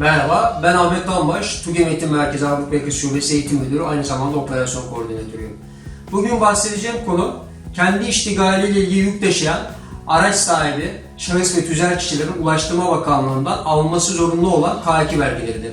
Merhaba, ben Ahmet Tanbaş, TUGEM Eğitim Merkezi Avrupa Yakası Şubesi Eğitim Müdürü, aynı zamanda operasyon koordinatörüyüm. Bugün bahsedeceğim konu, kendi iştigaliyle ilgili yük taşıyan araç sahibi, şahıs ve tüzel kişilerin Ulaştırma Bakanlığı'ndan alması zorunlu olan K2 belgeleridir.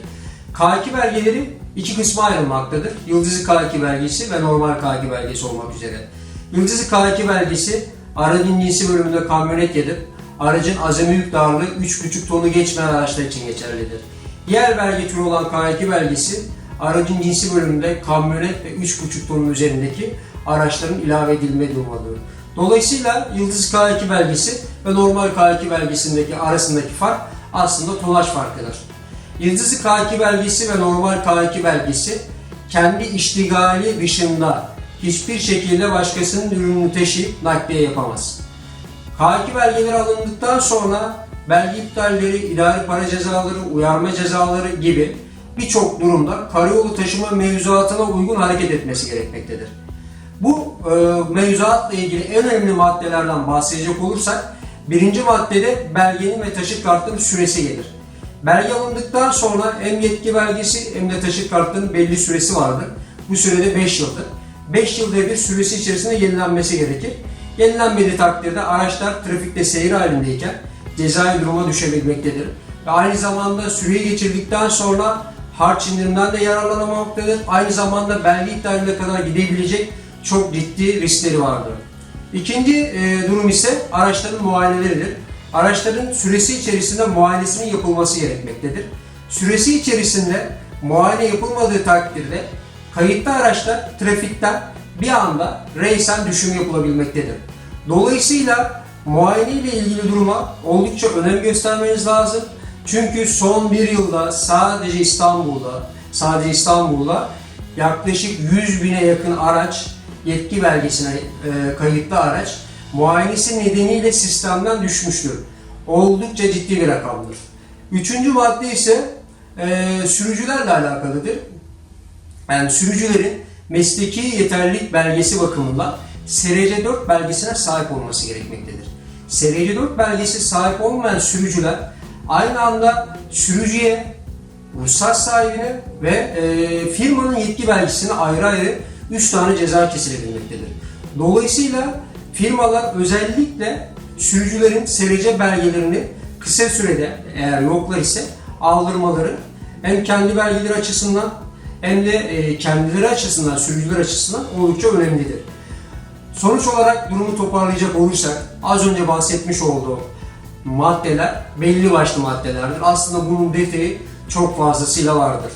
K2 belgeleri iki kısma ayrılmaktadır. Yıldızı K2 belgesi ve normal K2 belgesi olmak üzere. Yıldızı K2 belgesi aracın cinsi bölümünde kamyonet da aracın azami yük darlığı 3,5 tonu geçmeyen araçlar için geçerlidir. Diğer belge türü olan K2 belgesi aracın cinsi bölümünde kamyonet ve 3,5 tonun üzerindeki araçların ilave edilme durumundadır. Dolayısıyla Yıldız K2 belgesi ve normal K2 belgesindeki arasındaki fark aslında tonaj farkıdır. Yıldızlı K2 belgesi ve normal K2 belgesi kendi iştigali dışında hiçbir şekilde başkasının ürününü taşıyıp nakliye yapamaz. K2 belgeleri alındıktan sonra belge iptalleri, idari para cezaları, uyarma cezaları gibi birçok durumda karayolu taşıma mevzuatına uygun hareket etmesi gerekmektedir. Bu e, mevzuatla ilgili en önemli maddelerden bahsedecek olursak birinci maddede belgenin ve taşıt kartının süresi gelir. Belge alındıktan sonra hem yetki belgesi hem de taşıt kartının belli süresi vardır. Bu sürede 5 yıldır. 5 yılda bir süresi içerisinde yenilenmesi gerekir. Yenilenmediği takdirde araçlar trafikte seyir halindeyken cezai duruma düşebilmektedir. Ve aynı zamanda süreyi geçirdikten sonra harç indirimden de yararlanamamaktadır. Aynı zamanda belge iptaline kadar gidebilecek çok ciddi riskleri vardır. İkinci e, durum ise araçların muayeneleridir. Araçların süresi içerisinde muayenesinin yapılması gerekmektedir. Süresi içerisinde muayene yapılmadığı takdirde kayıtlı araçlar trafikten bir anda reysen düşüm yapılabilmektedir. Dolayısıyla muayene ile ilgili duruma oldukça önem göstermeniz lazım. Çünkü son bir yılda sadece İstanbul'da, sadece İstanbul'da yaklaşık 100 bine yakın araç yetki belgesine e, kayıtlı araç muayenesi nedeniyle sistemden düşmüştür. Oldukça ciddi bir rakamdır. Üçüncü madde ise e, sürücülerle alakalıdır. Yani sürücülerin mesleki yeterlilik belgesi bakımından SRC4 belgesine sahip olması gerekmektedir. SRC4 belgesi sahip olmayan sürücüler aynı anda sürücüye, ruhsat sahibine ve e, firmanın yetki belgesine ayrı ayrı 3 tane ceza kesilebilmektedir. Dolayısıyla firmalar özellikle sürücülerin SRC belgelerini kısa sürede eğer yoklar ise aldırmaları hem kendi belgeleri açısından hem de e, kendileri açısından, sürücüler açısından oldukça önemlidir. Sonuç olarak durumu toparlayacak olursak az önce bahsetmiş olduğum maddeler belli başlı maddelerdir. Aslında bunun detayı çok fazlasıyla vardır.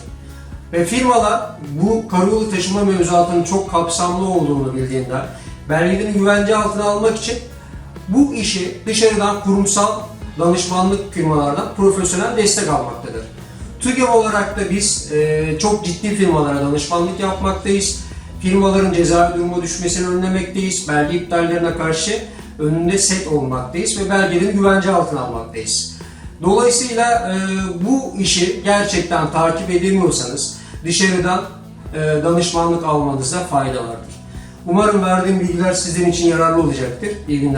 Ve firmalar bu karayolu taşıma mevzuatının çok kapsamlı olduğunu bildiğinden belgelerini güvence altına almak için bu işi dışarıdan kurumsal danışmanlık firmalardan profesyonel destek almaktadır. TÜGEV olarak da biz e, çok ciddi firmalara danışmanlık yapmaktayız. Firmaların ceza duruma düşmesini önlemekteyiz. Belge iptallerine karşı önünde set olmaktayız ve belgelerini güvence altına almaktayız. Dolayısıyla e, bu işi gerçekten takip edemiyorsanız dışarıdan e, danışmanlık almanızda fayda vardır. Umarım verdiğim bilgiler sizin için yararlı olacaktır. İyi günler.